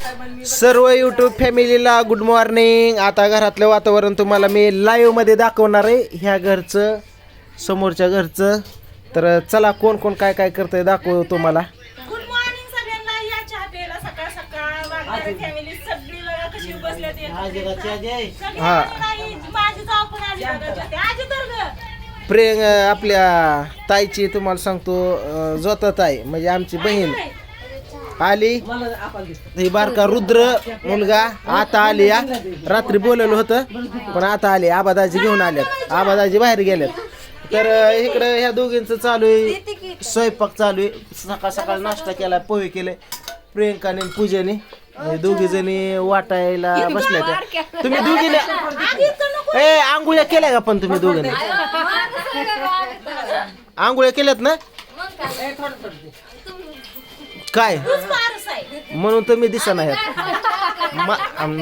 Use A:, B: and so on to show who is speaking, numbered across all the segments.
A: सर्व युट्यूब फॅमिलीला good morning आता घरातलं वातावरण तुम्हाला मी लाईव्हमध्ये दाखवणार आहे. ह्या घरचं समोरच्या घरचं. तर चला कोण कोण काय काय करतंय दाखव तुम्हाला.
B: गुड मॉर्निंग सगळ्यांना. या चहा प्यायला सकाळ सकाळ. वागणारी फॅमिली सगळी बघा कशी बसल्यात एक- सगळी
A: हा.
B: आली नाही, माझी जाव पण आली बघा जाते. आजी तर ग.
A: प्रियंग आपल्या ताईची तुम्हाला सांगतो जोता ताई म्हणजे आमची बहीण. आली. ही बारका रुद्र मुलगा आता आली या रात्री बोलवलं होतं पण आता आली. आबादाजी घेऊन आल्यात आबादाजी बाहेर गेल्यात तर इकडं ह्या दोघींचं चालू आहे. स्वयंपाक चालू आहे. सकाळ सकाळ नाश्ता केला पोहे केले प्रियंकाने पूजेने. दोघी जणी वाटायला बसल्या त्या तुम्ही दोघीने ए आंघोळ्या केल्या का पण तुम्ही दोघीने? आंघोळ्या केल्यात ना? काय?
B: आहे.
A: म्हणून तर मी दिसा नाही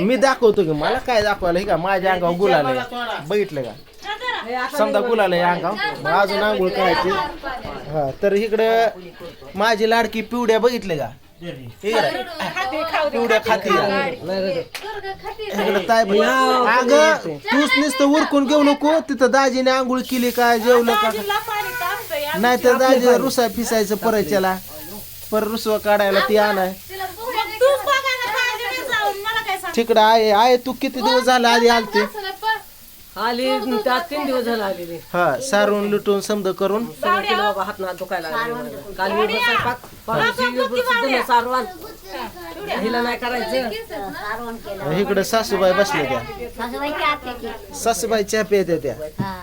A: मी दाखवतो की मला काय दाखवायला हे का? माझ्या अंगावर गुलाल बघितलं का. समजा गुलाल आहे अंगावर. मग अजून आंघोळ करायची. हा तर इकडं माझी लाडकी पिवड्या बघितले का. पिवड्या खाती इकडं ताय अगं तूच नुसतं उरकून घेऊ नको. तिथं दाजीने आंघोळ केली का जेवलं का? नाही तर दाजी रुसा पिसायचं परच्याला पर रुसवा काढायला ती आणाय.
B: मग तूच बघा ना पाहिजे मी जाऊन मला काय सांग?
A: तिकडं आहे आहे तू किती दिवस झाला आधी आलते?
C: आली त्यात तीन दिवस झाला आलेली.
A: हा सारून लुटून समज करून.
C: बाबा हात नात दुखायला लागले मला. काल मी दिलं सारवान. हिला नाही करायचं.
A: इकडं सासूबाई बसल्या त्या.
D: सासूबाई की आत्या की
A: सासूबाई चहा पित त्या.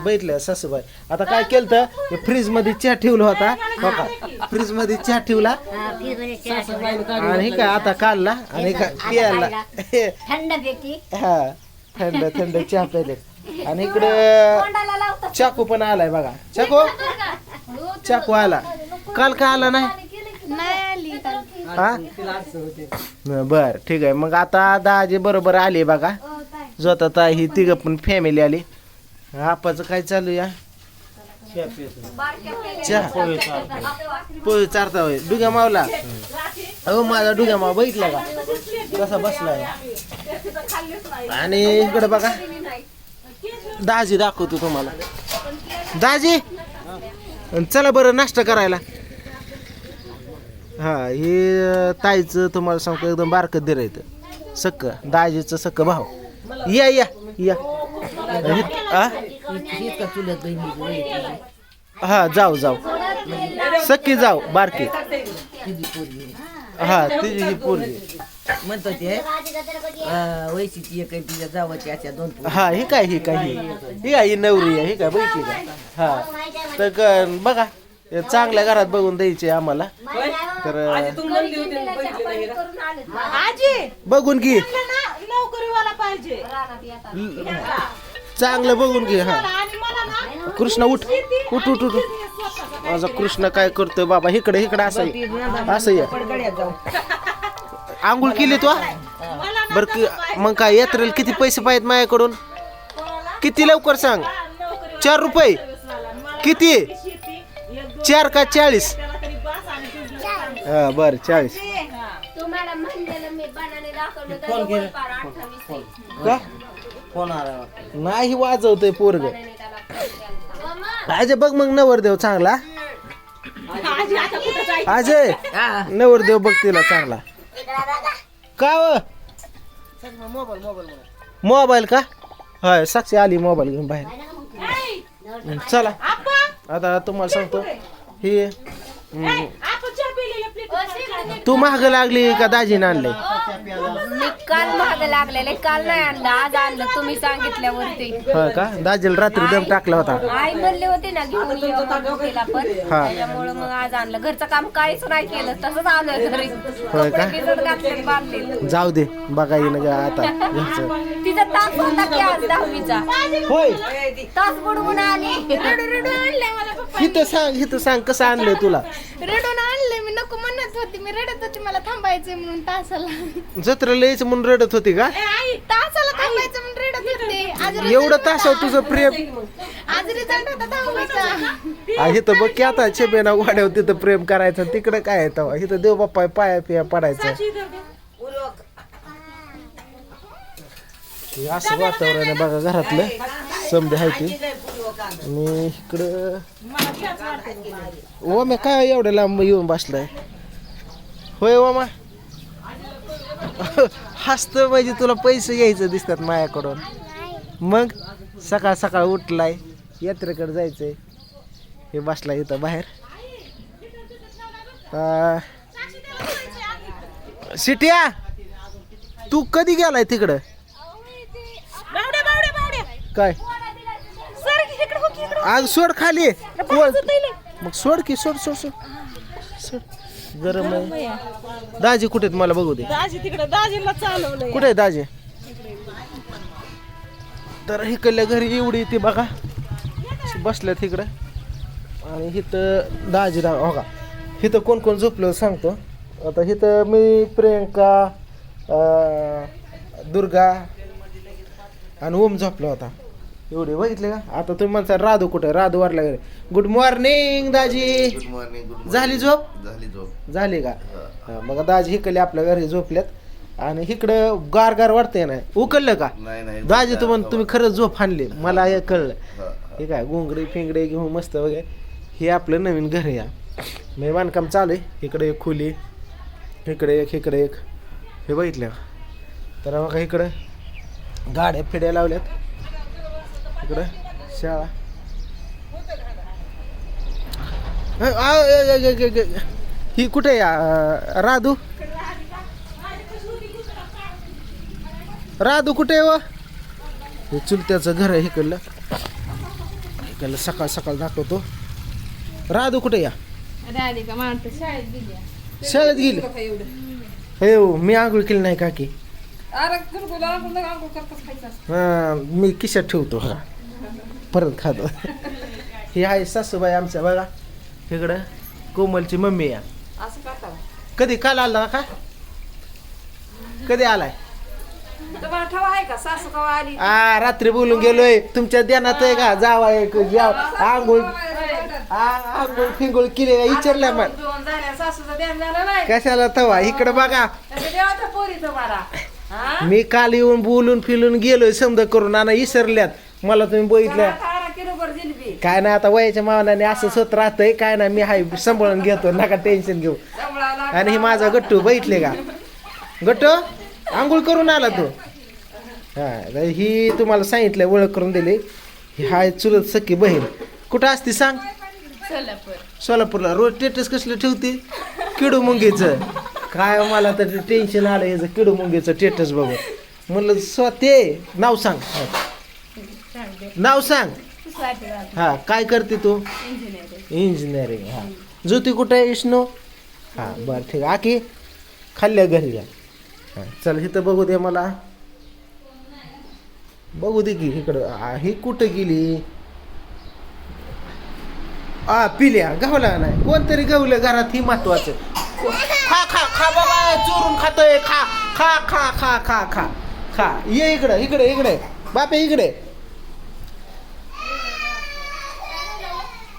A: बैठल्या सासूबाई. आता काय केलं तर फ्रीजमध्ये चहा ठेवला होता. हो का? फ्रीजमध्ये चहा ठेवला.
D: हा, फ्रीजमध्ये चहा ठेवला.
A: आणि हे काय आता काढला आणि काय प्यायला.
D: थंड पैकी
A: हा थंड थंड चहा प्यायले. आणि इकडं चाकू पण आलाय बघा. चाकू? चाकू आला. काल का आला नाही? हा? बर ठीक आहे. मग आता दाजी बरोबर आले बघा. जोता ताई ही तिघ पण फॅमिली आली. आपाचं काय चालू या? पोहे चारता होय. डुग्या मावला? अहो माझा डुग्या माव बघितला का? कसा बसलाय? आणि इकडे बघा. दाजी दाखवतो तुम्हाला. दाजी? चला बरं नाश्ता करायला. हा हे ताईचं तुम्हाला सांगतो एकदम बारकत दिरायचं सक्क दाजीचं सक्क भाव या या या. हा जाऊ जाऊ. सक्की जाऊ बारकी. हा तिची ही पोरगी.
C: म्हणतो ते वैशी ती एक तिच्या जावाची अशा दोन पोरी.
A: हा ही काय ही काय ही? ही काय ही नवरी आहे ही काय बघितली का? हा. तर क- बघा चांगल्या घरात बघून द्यायचे आम्हाला. तर
C: आजी तू म्हणली होती ना, बघितलं नाही ना?
B: आजी!
A: बघून घे.
B: नोकरीवाला पाहिजे.
A: चांगलं बघून घे हा.
B: आणि मला ना
A: कृष्ण उठ. उठ उठ उठ माझा कृष्ण काय करतोय बाबा? इकडे इकडे असं ये. असं या
C: पडगड्यात जाऊ
A: आंघोळ केली तू बर मग काय यात्रेला किती पैसे पाहिजेत माझ्याकडून? किती लवकर सांग? चार रुपये. किती? चार का चाळीस. हा बर चाळीस. का? नाही वाजवतोय पोरग. अजय बघ मग नवरदेव चांगला. अजय
C: हा.
A: नवरदेव बघ तिला चांगला. का व? मोबाईल का? होय साक्षी आली मोबाईल घेऊन बाहेर. चला. आता तुम्हाला सांगतो हे तू महाग लागली का दाजीने आणलंय?
E: मी काल महाग लागलेले काल नाही आणलं आज आणलं तुम्ही सांगितल्यावरती.
A: होय का? दाजीला रात्री दम टाकला होता.
E: आई म्हणले होते ना घेऊन ये म्हणून तिला पण.
A: हा.
E: त्याच्यामुळे मग आज आणलं. घरचं काम काहीच नाही केलं तसंच आलोय घरी.
A: होय का?
E: कपडे भिजत घातले बांधले
A: जाऊ दे बघा येईन ग आता. घरचं.
E: तिचा तास होता की आज दहावीचा?
A: होय.
E: तास बुडवून आली. रडू रडू.
A: हिथं सांग हिथं सांग कसं आणलंय तुला?
E: रडून आणले मी नको म्हणत होती. मी रडत होती मला थांबायचंय म्हणून तासाला.
A: जत्रेला यायचं म्हणून रडत होती का?
E: तासाला थांबायचं म्हणून रडत होते. आज
A: एवढं तासाव तुझं प्रेम
E: आज रिझल्ट होता दहावीचा
A: आ, इथं बघ की आता छेबेना वाड्यावर तिथं प्रेम करायचं तिकडं काय आहे तेव्हा? इथं देव बाप्पा पाया पिया पडायचं. हे असं वातावरण आहे बघा घरातलं. समजे आहे ते. आणि इकडं ओम्या काय एवढ्या लांब येऊन बसलाय? होय ओमा हसत म्हणजे तुला पैसे यायचं दिसतात माझ्याकडून. मग सकाळ सकाळ उठलाय यात्रेकडे जायचंय. हे बसलाय इथं बाहेर. आ, शिट्या तू कधी गेलाय तिकडं? काय
B: सर इकडे हो की इकडे
A: आग सोड खाली. मग सोड की सोड सोड सोड. सोड. गरम आहे. दाजी कुठे आहेत? मला बघू दे.
B: दाजी तिकडे दाजीला चालवलंय.
A: कुठे आहे दाजी? तर इकडल्या घरी एवढी ती बघा. अशी बसल्यात इकडं. आणि इथं दाजी रा हो का? इथं कोण कोण झोपलं सांगतो. आता इथं मी प्रियंका अं, दुर्गा आणि ओम झोपला होता एवढे बघितले का? आता तुम्ही म्हणता राधू कुठं? राधू वारला घरी गुड मॉर्निंग दाजी.
F: गुड मॉर्निंग गुड
A: झाली झोप?
F: झाली झोप.
A: झाली का? हा, मग दाजी हिकडले आपल्या घरी झोपल्यात आणि इकडं गार गार वाटतंय ना? उकललं का?
F: नाही नाही
A: दाजी तुम्हाला तुम्ही खरंच झोप आणली. मला हे कळलं.
F: हा,
A: हे. काय घोंगडे फिंगडे घेऊन मस्त वगैरे. हे आपलं नवीन घर या. मी बांधकाम चालू आहे. इकडे एक खोली इकडे एक इकडे एक. हे बघितलं? तर बघा इकडं गाड्या फिड्या लावल्यात. इकडं शाळा. ही कुठे राधू? राधू कुठे आहे व? हे चुलत्याचं घर आहे इकडलं. इकडलं सकाळ सकाळ दाखवतो. राधू कुठे या?
E: शाळेत गेली.
A: शाळेत गेली? हे हो, मी आंघोळ केली नाही काकी. हा मी खिशात ठेवतो. हा. परत खातो. ही आहे सासूबाई आमच्या बघा. इकडं कोमलची मम्मी या. कधी काल आला का? कधी आलाय? आ रात्री बोलून गेलोय. तुमच्या ध्यानात आहे का? जावा एक जाव. आंघोळ आंघोळ फिंगोळ केली का विचारलं मग कशाला तवा? इकडं बघा. मी काल येऊन बोलून फिलून गेलोय समजा करून आणि इसरल्यात. मला तुम्ही बघितलं. काय नाही आता वयाच्या मानाने असं स्वत राहतंय काय नाही मी हाय सांभाळून घेतो नका टेन्शन घेऊ. आणि हे माझा गट्टू बघितले का? गट्टू आंघोळ करून आला तू. हा ही तुम्हाला सांगितलं ओळख करून दिली. ही हाय चुलत सखी बहीण. कुठं असते सांग?
E: सोलापूर.
A: सोलापूरला. रोज स्टेटस कसलं ठेवते? किडू मुंगीचं. काय मला तर टेन्शन आलं ह्याचं किडू मुंगीचं स्टेटस बघून. म्हणलं स्वते नाव सांग. नाव सांग. हा काय करते तू? इंजिनिअरिंग हा. ज्योती कुठे आहे विष्णू? हा बरं ठीक आहे. आकी खाल्ल्या घरी जा. हा चल इथं बघू दे मला. बघू दे की इकडं. ही कुठं गेली? आ पिल्या गावला नाही कोणतरी गावलं घरात ही महत्वाचं. खा खा खा बाबा चोरून खातोय. खा खा खा खा खा खा. खा ये इकडं इकडे इकडे. बापे इकडे.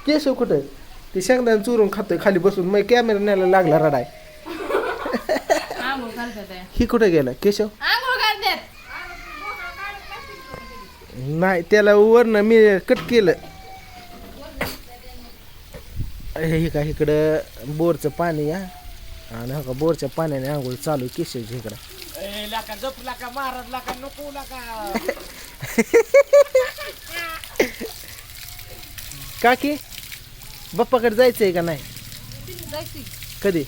A: केशव कुठे? ते शेंगदाणे चोरून खातोय खाली बसून. मग कॅमेरा न्यायला लागला रडाय.
E: आंघोळ करतात
A: ही कुठे गेला? केशव?
E: आंघोळ
A: नाही त्याला वरनं मी कट केलं. हे का इकडं बोरचं पाणी या. आणि हो का बोरच्या पाण्याने आंघोळ चालू आहे केशवच्या इकडं. काकी? बाप्पाकडे जायचंय का नाही? कधी?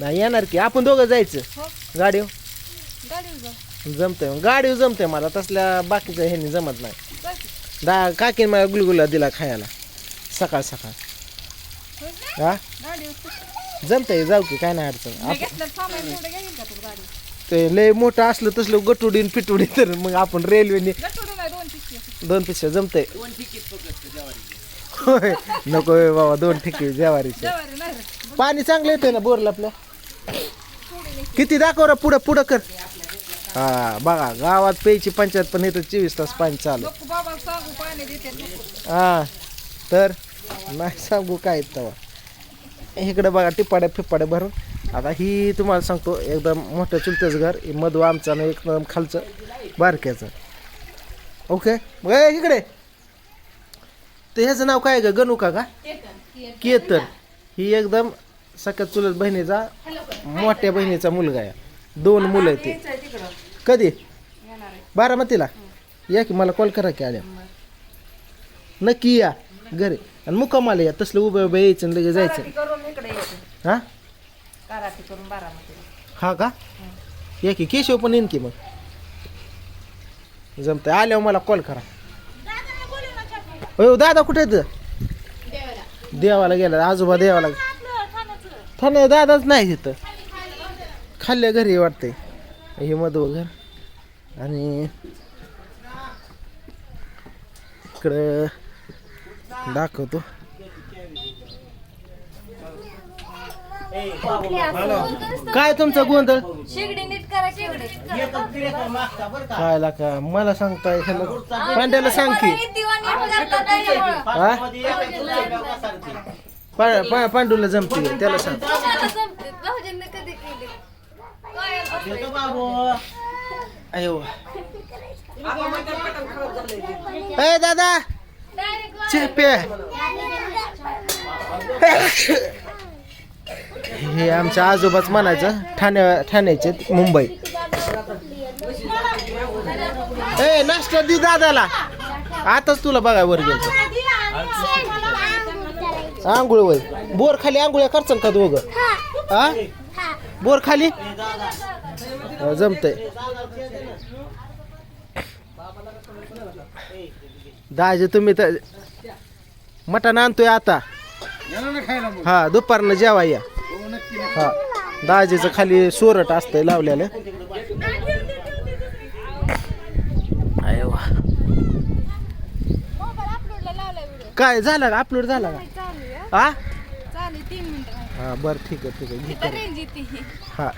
A: नाही येणार की. आपण दोघं जायचं. गाडीवर? जमतंय मग. गाडीवर जमतंय मला. तसल्या बाकीच्या ह्यांनी जमत नाही. दा काकीन मला गुलगुला दिला खायला. सकाळ सकाळ. हा? जमतंय जाऊ की. काय नाही अडचण. आप- ते लय मोठं असलं तसलं गटुडीन पिटुडी तर मग आपण रेल्वेने दोन पिशव्या. जमतंय. होय. नको होय बाबा दोन ठिकी जेवारीचे. पाणी चांगलं येतंय ना बोरला आपल्या किती दाखव रा पुढं पुढं कर. हा बघा गावात प्यायची पंचायत पण इथं चोवीस तास पाणी चालू हा तर नाही सांगू काय तेव्हा. इकडे बघा टिपाड्या फिपाड्या भरून. आता ही तुम्हाला सांगतो एकदम मोठं चुलतंच घर हे मधू आमचं आणि एकदम खालचं बारक्याचा. ओके? मग ए, इकडे. ते ह्याचं नाव काय ग? गणुका का केतन. ही एकदम सगळ्यात चुलत बहिणीचा मोठ्या बहिणीचा मुलगा आहे. दोन मुलं आहेत ते. कधी? बारामतीला? या की मला कॉल करा की आल्या. नक्की या घरी. आणि मुक्कामाला या तसलं उभं उभं यायचं आणि लगेच जायचं. हा? हा का? या की केशव पण येईन की मग. जमतंय. आल्यावर मला कॉल करा. हो दादा कुठे आहेत? देवाला गेला आजोबा देवाला ठाणे दादाच नाही तिथं खाल्ल्या घरी वाटते हे मध वगैरे आणि इकडं दाखवतो. काय तुमचा गोंधळ?
E: शेगडी नीट करा शेगडी
A: खायला का? मला सांगताय ह्याला पांड्याला सांग की. हा? पा- पा- पांडूला जमते त्याला सांग.
E: भाऊजींना कधी केली?
A: अयो. ए दादा! चेपे हे आमच्या आजोबाच म्हणायचं ठाण्या ठाण्याचे मुंबई. ए नाश्ता दे दादाला. आताच तुला बघा वर गेलो आंघोळ वय बोर खाली आंघोळ्या करचाल का दोघं? हा बोर खाली? जमतय. दाजे तुम्ही तर मटण आणतोय आता. हा दुपारनं जेवा या. हा. दाजीचं खाली सोरट असतंय लावलेलं. अरे वा. काय झालं? का? अपलोड झाला का हा?
E: चालेल तीन मिनिटं.
A: हा बरं ठीक आहे ठीक आहे. हा.